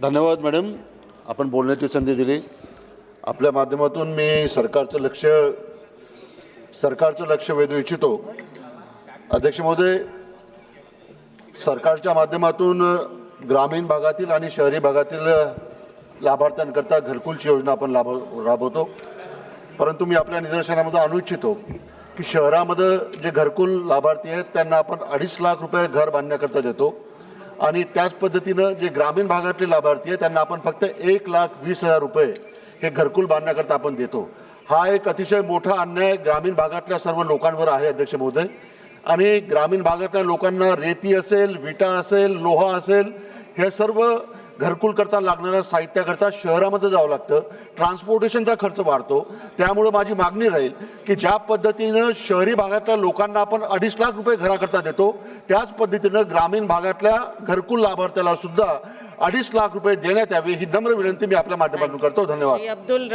धन्यवाद मॅडम. आपण बोलण्याची संधी दिली. आपल्या माध्यमातून मी सरकारचं लक्ष सरकारचं लक्ष वेधू इच्छितो. अध्यक्ष महोदय सरकारच्या माध्यमातून ग्रामीण भागातील आणि शहरी भागातील लाभार्थ्यांकरता घरकुलची योजना आपण लाभ राबवतो. परंतु मी आपल्या निदर्शनामध्ये आणू इच्छितो की शहरामध्ये जे घरकुल लाभार्थी आहेत त्यांना आपण अडीच लाख रुपये घर बांधण्याकरता देतो. आणि त्याच पद्धतीनं जे ग्रामीण भागातले लाभार्थी आहे त्यांना आपण फक्त एक लाख वीस हजार रुपये हे घरकुल बांधण्याकरता आपण देतो. हा एक अतिशय मोठा अन्याय ग्रामीण भागातल्या सर्व लोकांवर आहे अध्यक्ष महोदय. आणि ग्रामीण भागातल्या लोकांना रेती असेल विटा असेल लोहा असेल हे सर्व घरकुल करता लागणाऱ्या साहित्याकरता शहरामध्ये जावं लागतं. ट्रान्सपोर्टेशनचा खर्च वाढतो. त्यामुळं माझी मागणी राहील की ज्या पद्धतीनं शहरी भागातल्या लोकांना आपण अडीच लाख रुपये घराकरता देतो त्याच पद्धतीनं ग्रामीण भागातल्या घरकुल लाभार्थ्याला सुद्धा अडीच लाख रुपये देण्यात यावे ही नम्र विनंती मी आपल्या माध्यमातून करतो. धन्यवाद. अब्दुल